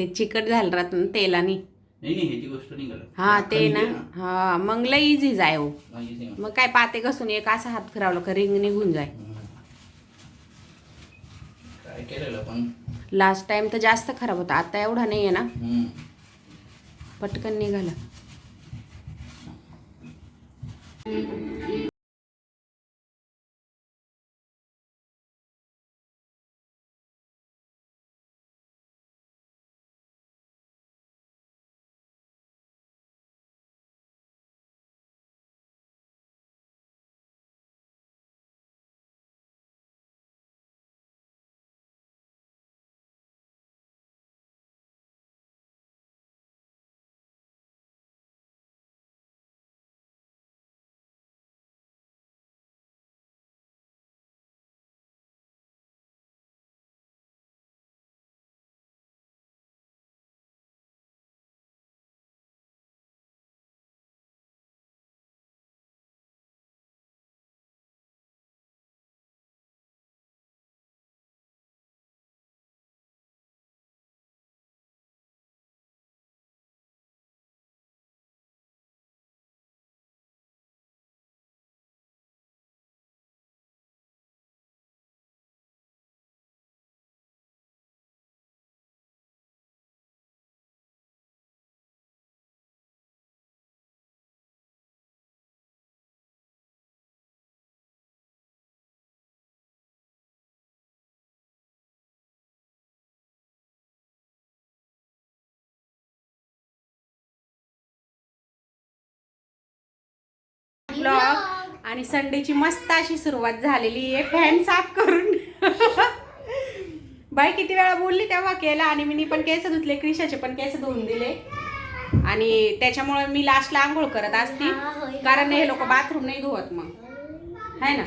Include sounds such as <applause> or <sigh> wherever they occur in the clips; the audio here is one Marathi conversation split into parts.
ते चिकट झालं राहत ना तेलानी. नाही नाही ह्याची गोष्ट निघत हा ते ना. हा. मग लय इझी जाय हो. मग काय पाते घासून एक असा हात फिरावला का रिंग निघून जाय. हम्म. काय केलेलं पण? लास्ट टाइम तर जास्त खराब होता आता एवढा नाही आहे ना. हम्म. पटकन निघाला. आणि संडेची मस्त अशी सुरुवात झालेली आहे. फॅन साफ करून. <laughs> बाई किती वेळा बोलली तेव्हा केला आणि मी पण केस धुतले क्रिशाचे पण केस धुवून दिले. आणि त्याच्यामुळे मी लास्टला आंघोळ करत असती. कारण हे लोक बाथरूम नाही धुवत मग. है ना.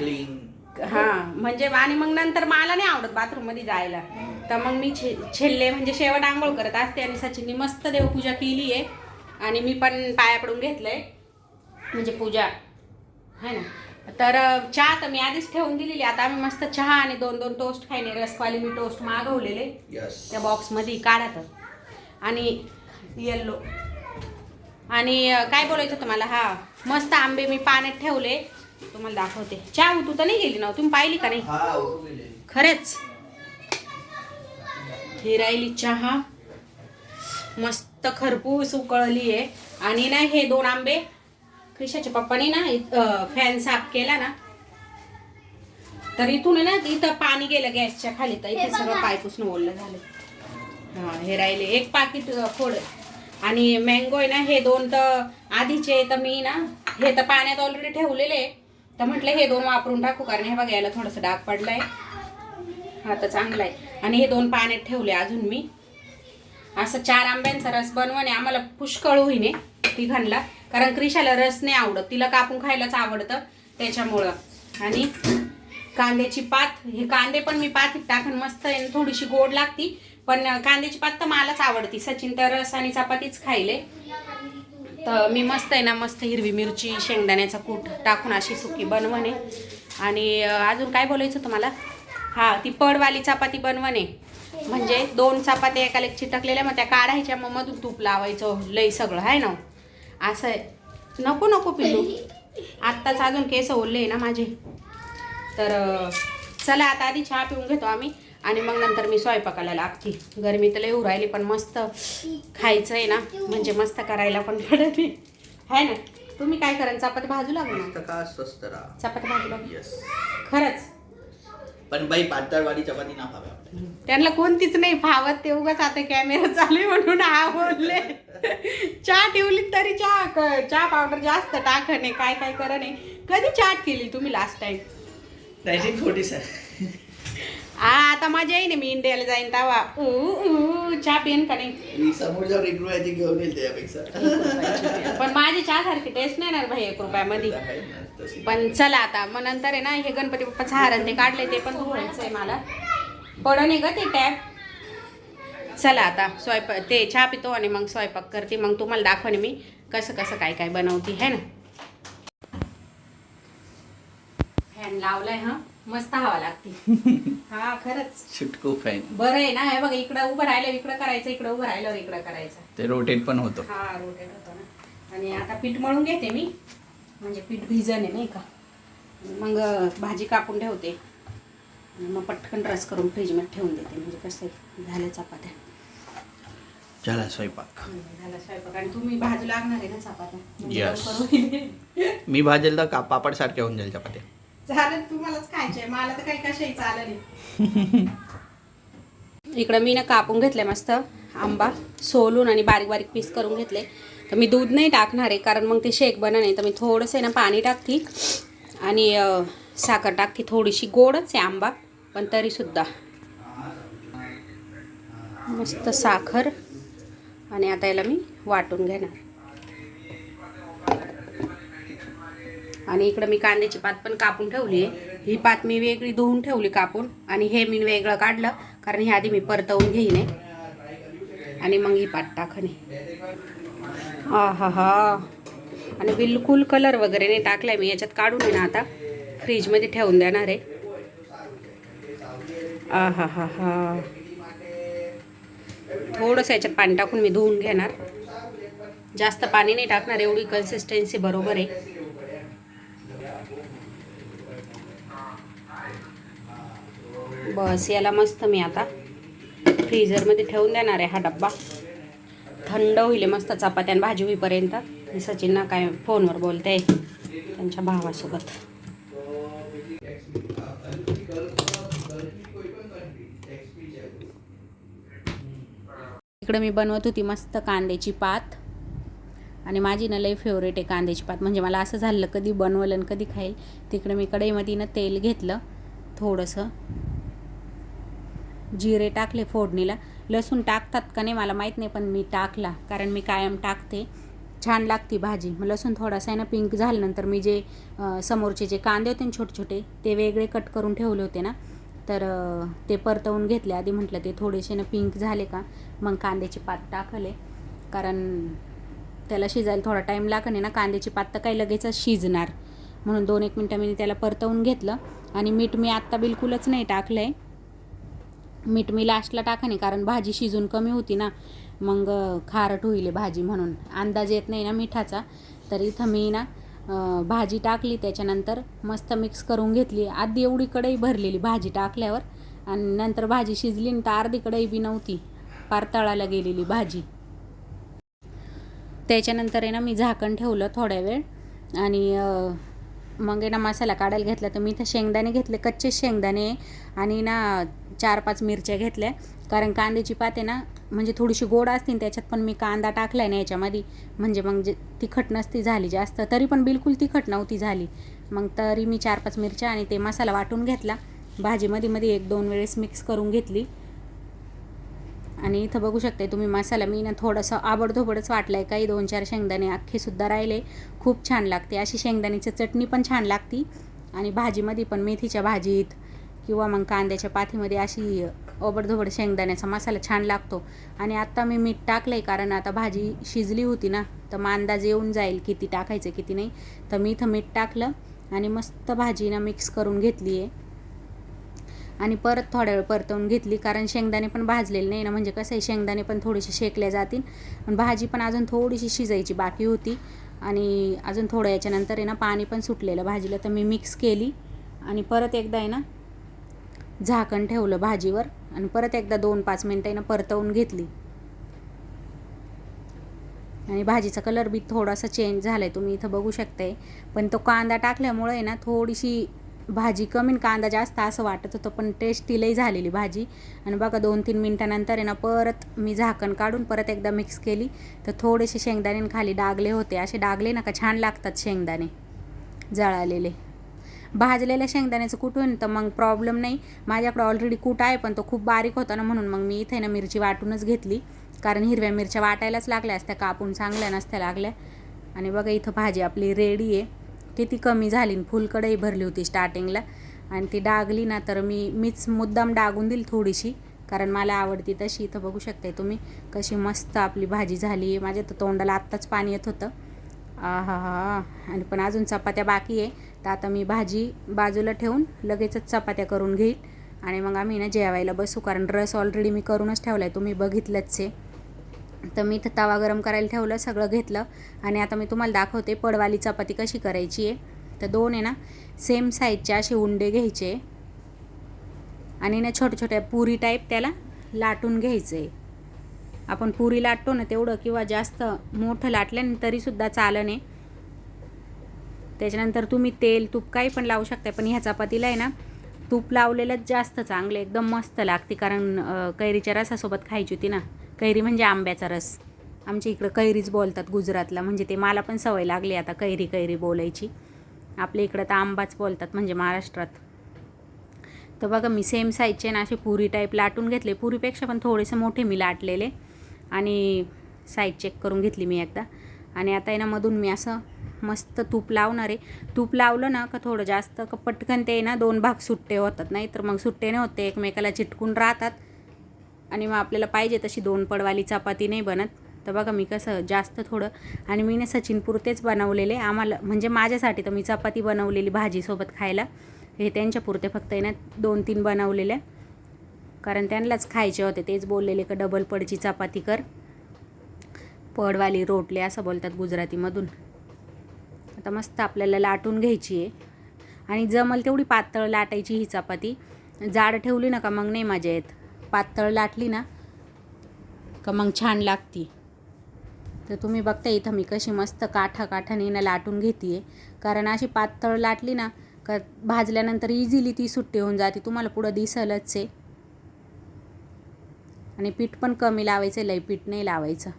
हा म्हणजे आणि मग नंतर मला नाही आवडत बाथरूममध्ये जायला. तर मग मी छे छेल्ले म्हणजे शेवट आंघोळ करत असते आणि सचिननी मस्त देवपूजा केली आहे आणि मी पण पाया पडून घेतलंय. म्हणजे पूजा. है ना? तर चहा तर मी आधीच ठेवून दिलेली. आता आम्ही मस्त चहा आणि दोन दोन टोस्ट खायने रसवाली मी टोस्ट मागवलेले. त्या बॉक्समध्ये काढा तर. आणि येल्लो आणि काय बोलायचं तुम्हाला? हा मस्त आंबे मी पाण्यात ठेवले. तुम्हाला दाखवते. चहा उतू तर नाही गेली ना तुम्ही पाहिली का नाही? हा. खरेच. ही राहिली चहा. मस्त खरपूस उकळली आहे. आणि ना हे दोन आंबे क्रिशाच्या पप्पानी ना फॅन साफ केला ना तर इथून ना इथं पाणी गेलं गॅसच्या खाली तर इथे सगळं पायपूसन ओढलं झालं. हा हे राहिले एक पाकिट फोड आणि मँगो आहे ना हे दोन तर आधीचे तर मी ना हे तर पाण्यात ऑलरेडी ठेवलेले. तर म्हटलं हे दोन वापरून टाकू कारण हे बघा याला थोडंसं डाग पडलाय. हा तर चांगला आहे आणि हे दोन पाण्यात ठेवले अजून मी. असं चार आंब्यांचा रस बनवणे आम्हाला पुष्कळ होईने. तिघांना कारण क्रिशाला रस नाही आवडत. तिला कापून खायलाच आवडतं. त्याच्यामुळं. आणि कांद्याची पात हे कांदे पण मी पातीत टाकून मस्त आहे, थोडीशी गोड लागती. पण कांद्याची पात तर मलाच आवडती. सचिन तर रस आणि चपातीच खायले. तर मी मस्त आहे ना मस्त हिरवी मिरची शेंगदाण्याचा कूट टाकून अशी सुकी बनवणे. आणि अजून काय बोलायचं तुम्हाला? हा ती पडवाली चपाती बनवणे. म्हणजे दोन चपात्या एकाला एक चिटकलेल्या मग त्या काढायच्या मग मधून तूप लावायचं. लई सगळं आहे ना हो? असं आहे. नको नको पिलू आत्ताच अजून केस ओलले आहे ना माझे. तर चला आता आधी चहा पिऊन घेतो आम्ही आणि मग नंतर मी स्वयंपाकाला लागते. गरमी तर लई उरायली पण मस्त खायचं आहे ना. म्हणजे मस्त करायला पण पडत आहे ना? तुम्ही काय करा चपाती भाजू लागू ना? मस्त का स्वस्त राहा. चपाती भाजू लागू. खरंच. पण बाई पातळवाडी चपाती ना खावे आपल्याला त्यांना कोणतीच नाही फावत ते उगाच आता कॅमेरा चालू म्हणून हा बोलले. चहा ठेवली तरी चहा चहा पावडर जास्त टाकणे काय काय करणे. कधी चाट केली तुम्ही लास्ट टाइम नाईन्टीन फोर्टी आ आता मजा येईन मी इंडियाला जाईन ऊ, ऊ, चहा पिन का नाही? मी समोर जाऊन एक रुपयाची घेऊन येईल त्यापेक्षा. पण माझी चहा सारखी टेस्ट नाही येणार भाई एक रुपयामध्ये. पण चला आता मग नंतर आहे ना हे गणपती बाप्पाचं हारण ते काढले ते पण धुवायचं आहे मला. पडं नाही ग ते टॅप. चला आता स्वयंपाक ते चहा पितो आणि मग स्वयंपाक करते. मग तुम्हाला दाखवणे मी कसं कसं काय काय बनवते है ना? फॅन लावलाय हा? मस्त हवा लागते. <laughs> हा खरंच. चिटकू फॅन बरं आहे ना हे बघा इकडं उभं राहिलं इकडं करायचं इकडं उभं राहिलं इकडं करायचं. ते रोटेट पण होतं. हा रोटेट होतं ना. आणि आता पीठ मळून घेते मी. म्हणजे पीठ भिजन आहे नाही का? मग भाजी कापून ठेवते. आणि मग पटकन रस करून फ्रीजमध्ये ठेवून देते. म्हणजे कसं झाल्या चपात्या. झाला स्वयंपाक. झाला स्वयंपाक. आणि तुम्ही भाजू लागणार आहे ना चपात्या? म्हणजे Yes. मी भाजेल तर का पापड सारख्या होऊन जाईल चपात्या. चालेल तुम्हालाच खायचंय मला तर काही कशाही चालेल <laughs> इकडं मी ना कापून घेतले मस्त आंबा सोलून आणि बारीक बारीक पीस करून घेतले तर मी दूध नाही टाकणार आहे कारण मग ते शेक बना नाही तर मी थोडंसं आहे ना पाणी टाकते आणि अं, साखर टाकते. थोडीशी गोडच आहे आंबा. पण तरीसुद्धा. मस्त साखर. आणि आता याला मी वाटून घेणार. आणि इकडं मी कांद्याची पात पण कापून ठेवली आहे. ही पात मी वेगळी धुवून ठेवली कापून. आणि हे मी वेगळं काढलं कारण हे आधी मी परतवून घेईन आणि मग ही पात टाकणे आ हा. हा आणि बिलकुल कलर वगैरे नाही टाकलाय मी. याच्यात काढून आहे ना आता. फ्रीजमध्ये ठेवून देणार आहे. आ हा हा हा थोडंसं याच्यात पाणी टाकून मी धुवून घेणार. जास्त पाणी नाही टाकणार एवढी कन्सिस्टन्सी बरोबर आहे. बस याला मस्त मी आता फ्रीजरमध्ये ठेवून देणार आहे हा डब्बा. थंड होईल मस्त चपात्या आणि भाजी होईपर्यंत. मी सचिनना काय फोनवर बोलते त्यांच्या भावासोबत. इकडं मी बनवत होती मस्त कांद्याची पात. आणि माझी ना लई फेवरेट आहे कांद्याची पात. म्हणजे मला असं झालं कधी बनवलं आणि कधी खाईल. तिकडे मी कढईमध्ये ना तेल घेतलं थोडंसं. जिरे टाकले फोडणीला. लसूण टाकतात का नाही मला माहीत नाही पण मी टाकला. कारण मी कायम टाकते. छान लागती भाजी. मग लसूण थोडासा आहे ना पिंक झाल्यानंतर मी जे समोरचे जे कांदे होते ना छोटे छोटे ते वेगळे कट करून ठेवले होते ना. तर ते परतवून घेतले. आधी म्हटलं ते थोडेसे ना पिंक झाले का? मग कांद्याची पात टाकले. कारण त्याला शिजायला थोडा टाईम लागणे ना कांद्याची पात तर काही लगेचच शिजणार. म्हणून दोन एक मिनटं मी त्याला परतवून घेतलं. आणि मीठ मी आत्ता बिलकुलच नाही टाकलं आहे मीठ मी लास्टला टाकाने कारण भाजी शिजून कमी होती ना. मग खारट होईल भाजी म्हणून. अंदाज येत नाही ना मिठाचा. तर इथं मी ना भाजी टाकली त्याच्यानंतर मस्त मिक्स करून घेतली. आधी एवढी कढई भरलेली भाजी टाकल्यावर. आणि नंतर भाजी शिजली ना तर अर्धी कढई बी नव्हती. पार तळाला गेलेली भाजी. त्याच्यानंतर आहे ना मी झाकण ठेवलं थोड्या वेळ. आणि मग आहे ना मसाला काढायला घेतला तर मी इथं शेंगदाणे घेतले कच्चे शेंगदाणे आणि ना चार पाच मिरच्या घेतल्या. कारण कांद्याची पाते ना म्हणजे थोडीशी गोड असतील त्याच्यात पण मी कांदा टाकला ना याच्यामध्ये. म्हणजे मग जे तिखट नसती झाली जास्त तरी पण बिलकुल तिखट नव्हती झाली. मग तरी मी चार पाच मिरच्या आणि ते मसाला वाटून घेतला. भाजीमध्ये मध्ये एक दोन वेळेस मिक्स करून घेतली. आणि इथं बघू शकते तुम्ही मसाला. मी ना थोडंसं आबडधोबडच वाटलं आहे काही दोन चार शेंगदाणे अख्खेसुद्धा राहिले. खूप छान लागते. अशी शेंगदाण्याची चटणी पण छान लागती. आणि भाजीमध्ये पण मेथीच्या भाजीत किंवा मग कांद्याच्या पाथीमध्ये अशी ओबडधोबड शेंगदाण्याचा मसाला छान लागतो. आणि आत्ता मी मीठ टाकलं आहे कारण आता भाजी शिजली होती ना तर मग अंदाज येऊन जाईल किती टाकायचं किती नाही. तर मी इथं मीठ टाकलं आणि मस्त भाजी ना मिक्स करून घेतली आहे आणि परत थोड्या वेळ परतवून घेतली. कारण शेंगदाणे पण भाजलेले नाही ना म्हणजे कसं आहे शेंगदाणे पण थोडेसे शेकले जातील. पण भाजी पण अजून थोडीशी शिजायची बाकी होती. आणि अजून थोडं याच्यानंतर आहे ना पाणी पण सुटलेलं भाजीला तर मी मिक्स केली. आणि परत एकदा आहे ना झाकण ठेवलं भाजीवर. आणि परत एकदा दोन पाच मिनटं आहे ना परतवून घेतली. आणि भाजीचा कलर बी थोडासा चेंज झाला आहे तुम्ही इथं बघू शकताय. पण तो कांदा टाकल्यामुळे आहे ना थोडीशी भाजी कमी कांदा जास्त असं वाटत होतं पण टेस्टीलाही झालेली भाजी. आणि बघा दोन तीन मिनटानंतर आहे ना परत मी झाकण काढून परत एकदा मिक्स केली. तर थोडेसे शेंगदाणे खाली डागले होते. असे डागले ना का छान लागतात शेंगदाणे जळालेले. भाजलेल्या शेंगदाण्याचं कुठून? तर मग प्रॉब्लेम नाही. माझ्याकडे ऑलरेडी कूट आहे पण तो खूप बारीक होता ना म्हणून मग मी इथे ना मिरची वाटूनच घेतली. कारण हिरव्या मिरच्या वाटायलाच लागल्या असत्या कापून चांगल्या नसत्या लागल्या. आणि बघा इथं भाजी आपली रेडी आहे. किती कमी झाली फुलकडंही भरली होती स्टार्टिंगला आणि ती डागली ना तर मी मीच मुद्दाम डागून दिली थोडीशी कारण मला आवडती तशी. इथं बघू शकताय तुम्ही कशी मस्त आपली भाजी झाली. माझ्या तर तोंडाला आत्ताच पाणी येत होतं. हा हा. आणि पण अजून चपात्या बाकी आहे. तर आता मी भाजी बाजूला ठेवून लगेचच चपात्या करून घेईल. आणि मग आम्ही ना जेवायला बसू कारण रस ऑलरेडी मी करूनच ठेवला आहे तुम्ही बघितलंच आहे. तर मी इथं तवा गरम करायला ठेवलं सगळं घेतलं. आणि आता मी तुम्हाला दाखवते पडवाली चपाती कशी करायची आहे. तर दोन आहे ना सेम साईजचे असे उंडे घ्यायचे. आणि ना छोट्या छोट्या पुरी टाईप त्याला लाटून घ्यायचं. आहे आपण पुरी लाटतो ना तेवढं किंवा जास्त मोठं लाटल्याने तरीसुद्धा चालं नाही त्याच्यानंतर तुम्ही तेल तूप काही पण लावू शकता पण ह्या चपातीला आहे ना तूप लावलेलंच जास्त चांगलं एकदम मस्त लागते कारण कैरीच्या रसासोबत खायची होती ना. कैरी म्हणजे आंब्याचा रस. आमच्या इकडं कैरीच बोलतात गुजरातला म्हणजे ते मला पण सवय लागली आता कैरी कैरी बोलायची. आपल्या इकडं तर आंबाच बोलतात म्हणजे महाराष्ट्रात. तर बघा मी सेम साईजचे ना असे पुरी टाईप लाटून घेतले. पुरीपेक्षा पण थोडेसे मोठे मी लाटलेले. आणि साईज चेक करून घेतली मी एकदा. आणि आता आहे ना मधून मी असं मस्त तूप लावणार आहे. तूप लावलं ना का थोडं जास्त का पटकन ते ना दोन भाग सुट्टे होतात. नाही तर मग सुट्टे नाही होते एकमेकाला चिटकून राहतात. आणि मग आपल्याला पाहिजे तशी दोन पडवाली चपाती नाही बनत. तर बघा मी कसं जास्त थोडं. आणि मी ना सचिनपुरतेच बनवलेले. आम्हाला म्हणजे माझ्यासाठी तर मी चपाती बनवलेली भाजीसोबत खायला. हे त्यांच्या पुरते फक्त आहे ना दोन तीन बनवलेले कारण त्यांनाच खायचे होते. तेच बोललेले का डबल पडची चपाती कर. पडवाली रोटले असं बोलतात गुजरातीमधून. आता मस्त आपल्याला लाटून घ्यायची आहे. आणि जमल तेवढी पातळ लाटायची ही चपाती. जाड ठेवली ना का मग नाही मजा येत. पातळ लाटली ना का मग छान लागती. तर तुम्ही बघता इथं मी कशी मस्त काठा काठाने ना लाटून घेते कारण अशी पातळ लाटली ना का भाजल्यानंतर इझिली ती सुट्टी होऊन जाते. तुम्हाला पुढं दिसलच आहे. आणि पीठ पण कमी लावायचं लई पीठ नाही लावायचं.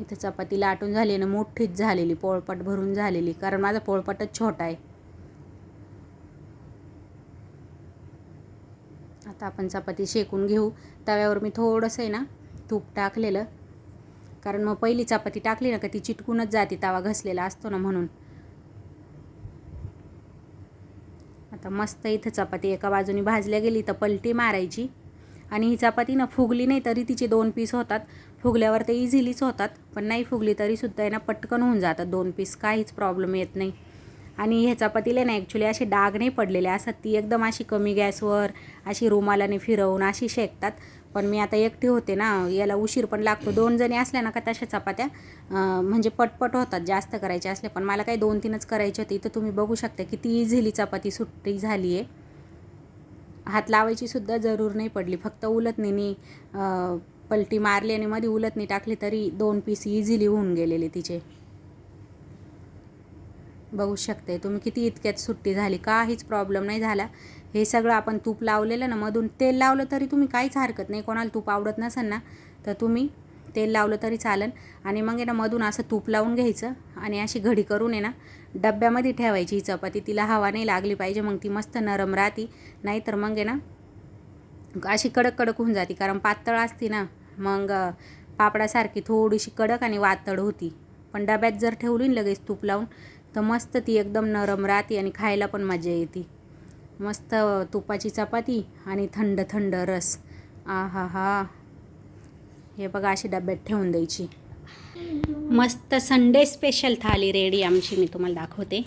इथं चपाती लाटून झाली ना मोठीच झालेली पोळपट भरून झालेली. कारण माझा पोळपटच छोटा आहे. आता आपण चपाती शेकून घेऊ. तव्यावर मी थोडंसं आहे ना तूप टाकलेलं. कारण मग पहिली चपाती टाकली ना का ती चिटकूनच जाते तवा घसलेला असतो ना म्हणून. आता मस्त इथं चपाती एका बाजूनी भाजल्या गेली तर पलटी मारायची. आणि ही चपाती ना फुगली नाही तरी तिचे दोन पीस होतात. फुगल्यावर ते इझिलीच होतात. पण नाही फुगली तरीसुद्धा आहे ना पटकन होऊन जातात दोन पीस. काहीच प्रॉब्लेम येत नाही. आणि ह्या चपातीला ना ॲक्च्युली असे डाग नाही पडलेले. असतात ती एकदम अशी कमी गॅसवर अशी रुमालाने फिरवून अशी शेकतात. पण मी आता एकटी होते ना याला उशीर पण लागतो. दोन जणी असल्या ना का तशा चपात्या म्हणजे पटपट होतात. जास्त करायच्या असल्या पण मला काही दोन तीनच करायची होती. तर तुम्ही बघू शकता किती इझिली चपाती सुट्टी झाली आहे. हात लावायची सुद्धा जरूर नाही पडली. फक्त उलटणीने पलटी मारली आणि मध्ये उलटणी टाकली तरी दोन पीस इझिली होऊन गेलेले तिचे. बघू शकते. तुम्ही किती इतक्यात सुट्टी झाली? काहीच प्रॉब्लेम नाही झाला. हे सगळं आपण तूप लावलेलं ना मधून तेल लावलं तरी तुम्ही काहीच हरकत नाही. कोणाला तूप आवडत नसेल ना तर तुम्ही तेल लावलं तरी चालेल आणि मग आहे ना मधून असं तूप लावून घ्यायचं आणि अशी घडी करून आहे ना डब्यामध्ये ठेवायची ही चपाती. तिला हवा नाही लागली पाहिजे मग ती मस्त नरम राहती. नाहीतर मग आहे ना अशी कडक कडक होऊन जाते. कारण पातळ असती ना मग पापडासारखी थोडीशी कडक आणि वातळ होती. पण डब्यात जर ठेवली लगेच तूप लावून तर मस्त ती एकदम नरम राहते आणि खायला पण मजा येते. मस्त तुपाची चपाती आणि थंड थंड रस. आ हा हा हे बघा अशी डब्यात ठेवून द्यायची. मस्त संडे स्पेशल थाली रेडी आमची मी तुम्हाला दाखवते.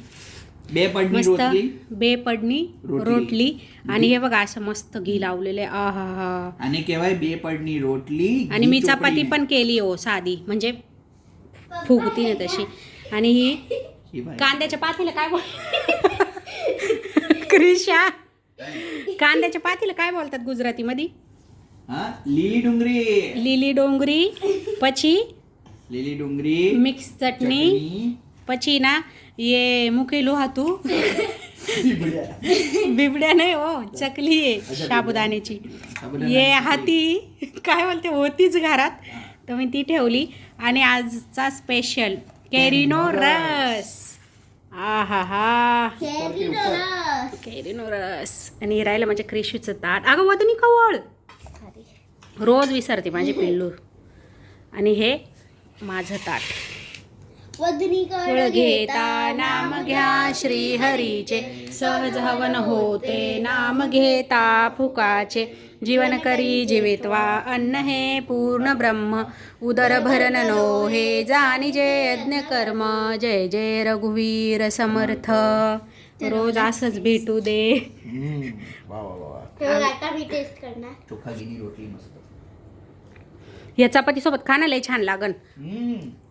बे पडणी मस्त रोटली. बेपडणी आणि हे बघा असं मस्त घी लावलेले आ हा हा आणि केव्हाय बे पडणी रोटली आणि मी चपाती. पण केली हो साधी. म्हणजे फुगती ना तशी. आणि ही. कांद्याच्या पातीला काय बोल <laughs> क्रिशा. कांद्याच्या पातीला काय बोलतात गुजराती मध्ये लिली डोंगरी. लिली डोंगरी पची लिली डोंगरी मिक्स चटणी पची ना ये मुके लोहा तू. बिबड्या. नाही हो चकली आहे साबुदाण्याची ये हाती काय बोलते होतीच घरात. तर मी ती ठेवली. आणि आजचा स्पेशल कॅरिनो रस. आ हा हा केरिनो रस आणि हे राहिलं म्हणजे क्रिशूचं ताट. अगं वदनी कवळ. रोज विसरते माझी पिल्लू. आणि हे माझं ताट. फळ घेता नाम घ्या श्री हरीचे सहज हवन होते नाम घेता फुकाचे. जीवन करी जीवित्वा अन्न हे पूर्ण ब्रह्म उदर भरण नो हे जाणीजे यज्ञ कर्म जय जय रघुवीर समर्थ. रोज असंच भेटू दे. वा वा वा वा. तेव्हा आता मी टेस्ट करणार. चोखा गिनी रोटली मस्त. या चपातीसोबत खाणं लय छान लागन.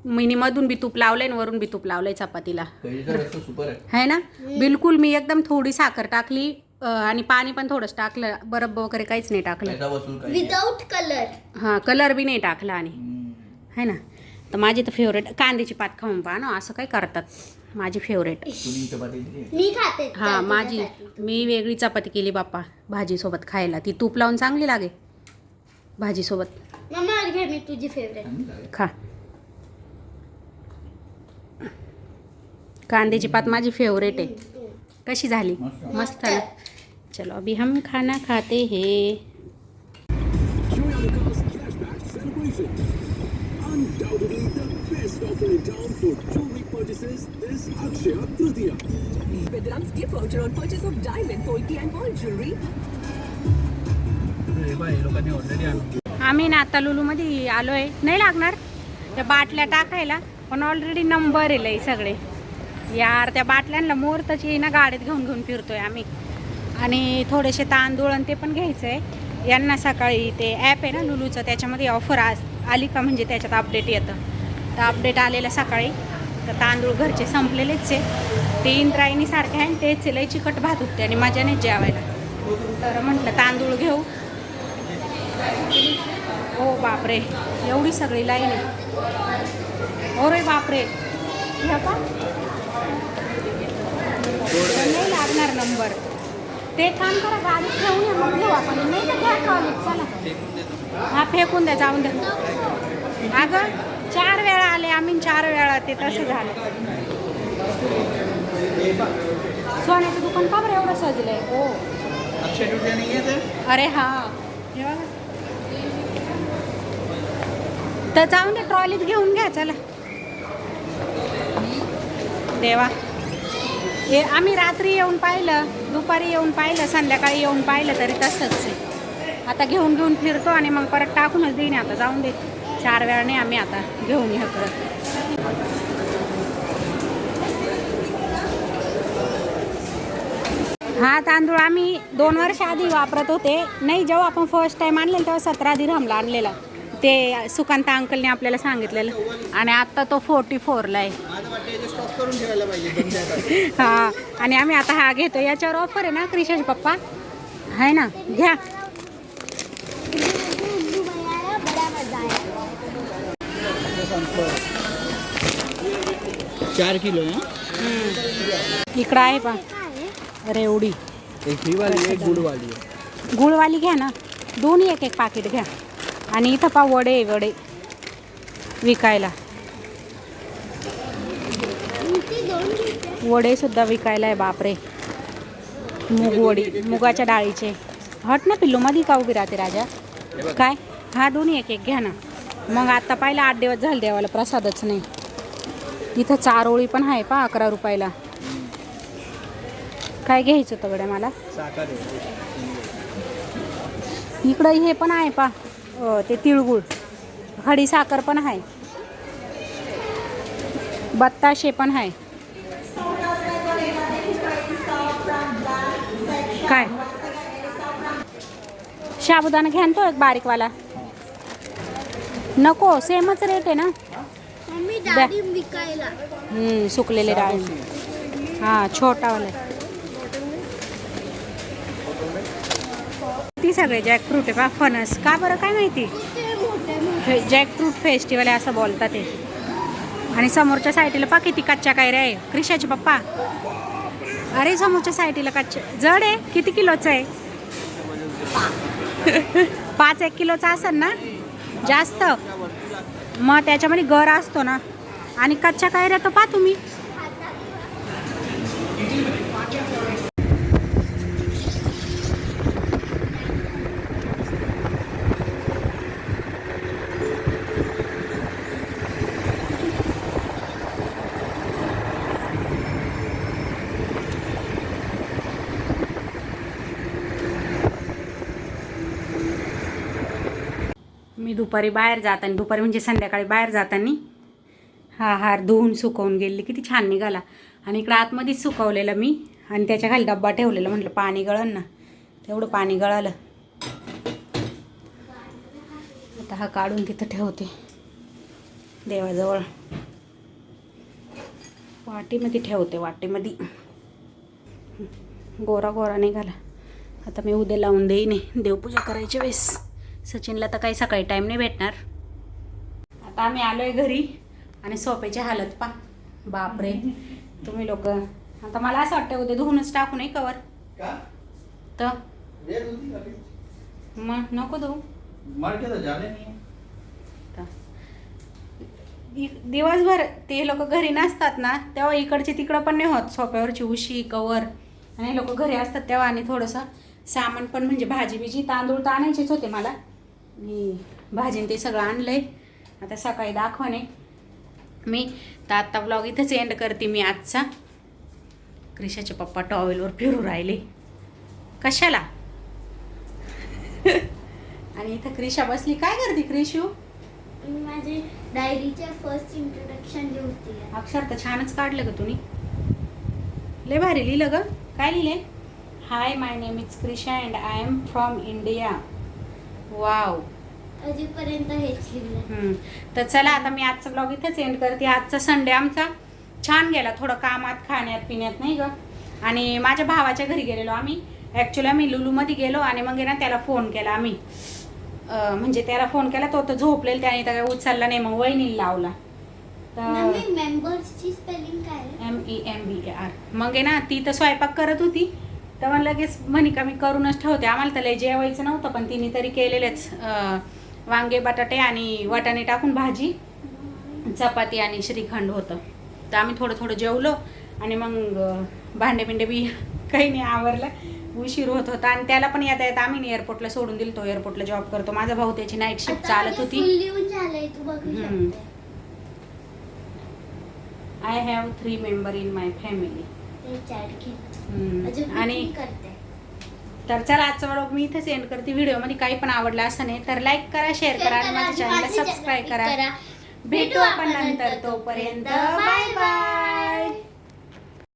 मिनी मधून बी तूप लावलंय आणि वरून बी तूप लावलंय चपातीला. कैरीचा रस्ता सुपर आहे. है ना? बिलकुल मी एकदम थोडी साखर टाकली. आणि पाणी पण थोडंच टाकलं बरफ वगैरे काहीच नाही टाकलं. विदाऊट कलर हां कलर बी नाही टाकला आणि. है ना? तर माझी तर फेवरेट कांद्याची पात खाऊन पहा ना असं काय करतात. माझी फेवरेट मी खाते. हा माझी. मी वेगळी चपाती केली बाप्पा भाजीसोबत खायला. ती तूप लावून चांगली लागे भाजीसोबत. मम्मा घे मी तुझी फेवरेट. खा. कांद्याची पात माझी फेवरेट आहे. कशी झाली? मस्त. चलो अभी हम खाना खाते हैं। आम्ही ना आता लुलू मध्ये आलोय. नाही लागणार? त्या बाटल्या टाकायला. पण ऑलरेडी नंबर येईल सगळे. यार त्या बाटल्यांना मोरतच तशी ना गाडीत घेऊन घेऊन फिरतोय आम्ही. आणि थोडेसे तांदूळ आणि ते पण घ्यायचं आहे यांना सकाळी ते ॲप आहे ना लुलूचं त्याच्यामध्ये ऑफर आली का म्हणजे त्याच्यात अपडेट येतं. तर अपडेट आलेलं सकाळी. तर तांदूळ घरचे संपलेलेच आहे. ते इंद्रायणी सारखे आहे आणि तेच आहे, लय चिकट भात होते आणि मजा नाही जेवायला. तर म्हटलं तांदूळ घेऊ. हो बापरे एवढी सगळी लाईन आहे. हो रे बापरे. हे का नाही लागणार नंबर ते काम करा गाडीत ठेवून या मग घेऊ आपण नाही तर घ्या ट्रॉलीत चला. हा फेकून द्या जाऊन द्या. अगं चार वेळा आले आम्ही चार वेळा ते तसं झालं. सोन्याचं दुकान का बरं एवढं सजलंय? हो? अरे हा. तर जाऊन दे ट्रॉलीत घेऊन घ्या चला. देवा. हे आम्ही रात्री येऊन पाहिलं दुपारी येऊन पाहिलं संध्याकाळी येऊन पाहिलं तरी तसंच आहे. आता घेऊन घेऊन फिरतो आणि मग परत टाकूनच देईन आता जाऊन दे. चार वेळाने आम्ही आता घेऊन हे करत हा तांदूळ आम्ही दोन वर्ष आधी वापरत होते. नाही जेव्हा आपण फर्स्ट टाइम आणलेलं तेव्हा सतरा दिरहमला आणलेला. ते सुकांत अंकलने आपल्याला सांगितलेलं. आणि आत्ता तो फोर्टी फोरला आहे. हा आणि आम्ही आता हा घेतो याच्यावर ऑफर आहे ना क्रिशाचे पप्पा? आहे ना? घ्या. चार किलो. इकडं आहे पा रेवडी एक ही वाली एक गुड वाली आहे गुळवाली घ्या ना. दोन्ही एक एक पाकिट घ्या. आणि इथं पा वडे आहे, वडे. विकायला. वडे सुद्धा विकायला आहे बापरे. मूग वडी मुगाच्या डाळीचे. हट ना पिल्लू मधी का उभी राहते राजा? काय? हा दोन्ही एक एक घ्या ना. मग आता पाहिलं आठ दिवस झाले देवाला प्रसादच नाही. इथं चारोळी पण आहे पा अकरा रुपयाला. काय घ्यायचं होतं गड्या मला? इकडं हे पण आहे पा ते तिळगुळ. खडी साखर पण आहे. बत्ताशे पण आहे. काय? साबुदाणा घ्या ना तो एक बारीकवाला. नको सेमच रेट आहे ना? हम्म, सुकलेले डाळ हां छोटावाला. ती सगळे जॅकफ्रूट आहे का? फणस. का बरं काय माहिती? जॅकफ्रूट फेस्टिवल आहे असं बोलतात ते. आणि समोरच्या साईडला पा किती कच्च्या कायऱ्या आहे. क्रिशाचे पप्पा. अरे समोरच्या साईडला कच्च्या. जड आहे. किती किलोचं आहे? पाच एक किलोचा असेल ना? जास्त. मग त्याच्यामध्ये गर असतो ना. आणि कच्च्या कायऱ्या तर पा तुम्ही मी दुपारी बाहेर जाताना दुपारी म्हणजे संध्याकाळी बाहेर जाताना हा हार धुवून सुकवून गेली किती छान निघाला. आणि इकडं आतमध्येच सुकवलेलं मी आणि त्याच्याखाली डब्बा ठेवलेला म्हटलं पाणी गळन ना. तेवढं पाणी गळालं. आता हा काढून तिथं ठेवते देवाजवळ. वाटीमध्ये ठेवते वाटीमध्ये. गोरा गोरा निघाला. आता मी उद्या लावून देईन देवपूजा करायच्या वेळेस. सचिनला तर काही सकाळी टाईम नाही भेटणार. आता आम्ही आलो आहे घरी आणि सोप्याची हालत पा बापरे. तुम्ही लोक. आता मला असं वाटतं उद्या धुवूनच टाकू नाही कवर तर? मग नको धुवू. है दिवसभर ते लोक घरी नसतात ना तेव्हा इकडचे तिकडं पण नाही होत. सोप्यावरची उशी कवर आणि लोक घरी असतात तेव्हा आणि थोडंसं सामान पण म्हणजे भाजी बिजी तांदूळ तर आणायचेच होते मला. आणि भाजीन ते सगळं आणलंय. आता सकाळी दाखवणे. मी तर आत्ता ब्लॉग इथंच एंड करते मी आजचा. क्रिशाचे पप्पा टॉवेलवर फिरू राहिले. कशाला? <laughs> आणि इथं क्रिशा बसली. काय करते क्रिशू? मी माझी डायरीच्या फर्स्ट इंट्रोडक्शन लिहिते अक्षर तर छानच काढलं ग तुम्ही. लय भारी लिहिलं ग. काय लिहिले hi my name is Krisha and I am from India wow अजूनपर्यंत हेच लिहिलं तर चला आता मी आजचा ब्लॉग इथेच एंड करते. आजचा संडे आमचा छान गेला. थोडं कामात खाण्यात पिण्यात नाही ग आणि माझ्या भावाच्या घरी गेलेलो आम्ही. ॲक्च्युली आम्ही लुलूमध्ये गेलो आणि मग आहे ना त्याला फोन केला आम्ही. अं, म्हणजे त्याला फोन केला तो तर झोपलेला त्याने तर काय उचलला नाही मग वहिनीला लावला. तर मम्मी मेंबर्सची स्पेलिंग काय आहे? M E M B R मग आहे ना ती तर स्वयंपाक करत होती. तर मग लगेच म्हणे का मी करूनच ठेवते. आम्हाला तर लय जेवायचं नव्हतं पण तिने तरी केलेलेच वांगे बटाटे आणि वाटाणे टाकून भाजी चपाती आणि श्रीखंड होतं. तर आम्ही थोडं थोडं जेवलो आणि मग भांडे बिंडे बी काही नाही आवरलं. उशीर होत होता आणि त्याला पण येता येता आम्ही एअरपोर्टला सोडून दिलं. तो एअरपोर्टला जॉब करतो. माझा भाऊ त्याची नाईट शिफ्ट चालत होती. I have three member in my family आणि तर चला आजचा व्लॉग मी इथेच एंड करते. व्हिडिओमध्ये काही पण आवडलं असं नाही तर लाईक करा शेअर करा आणि माझ्या चॅनलला सबस्क्राईब करा. भेटू आपण नंतर तोपर्यंत. Bye bye